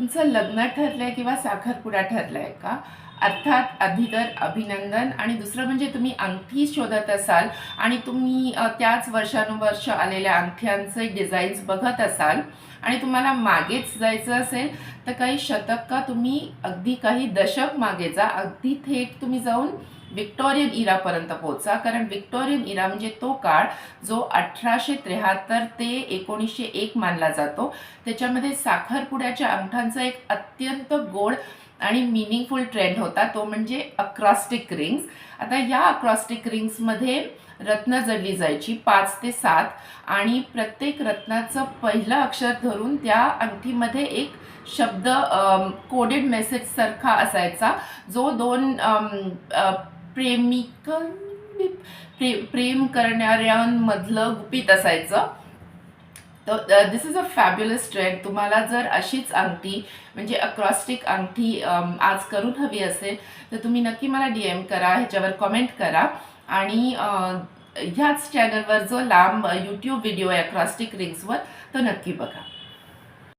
तुमचं लग्न ठरलंय किंवा साखरपुडा ठरलाय का? अर्थात आधी तर अभिनंदन आणि दुसरं म्हणजे तुम्ही अंगठी शोधत असाल आणि तुम्ही त्याच वर्षानुवर्ष आलेल्या अंगठ्यांचे डिझाईन्स बघत असाल आणि तुम्हाला मागेच जायचं असेल तर काही शतक का तुम्ही अगदी काही दशक मागे जा अगदी थेट तुम्ही जाऊन विक्टोरियन इरापर्यंत पोहोचा. कारण विक्टोरियन इरा म्हणजे तो काळ जो अठराशे त्र्याहत्तर ते एकोणीसशे एक मानला जातो. त्याच्यामध्ये साखरपुड्याच्या अंगठांचा एक अत्यंत गोड आणि मिनिंगफुल ट्रेंड होता. तो म्हणजे अक्रॉस्टिक रिंग्स आता या अक्रॉस्टिक रिंग्समध्ये रत्न जडली जायची पाच ते सात. आणि प्रत्येक रत्नाचं पहिलं अक्षर धरून त्या अंगठीमध्ये एक शब्द कोडेड मेसेजसारखा असायचा. जो दोन आ, आ, प्रेमिक प्रे प्रेम करणाऱ्यांमधलं गुपित असायचं. तर this is a fabulous trend तुम्हाला जर अशीच अंगठी म्हणजे अक्रॉस्टिक अंगठी आज करून हवी असेल तर तुम्ही नक्की मला डी एम करा ह्याच्यावर कमेंट करा. आणि ह्याच चॅनलवर जो लांब यूट्यूब व्हिडिओ आहे अक्रॉस्टिक रिंग्सवर तो नक्की बघा.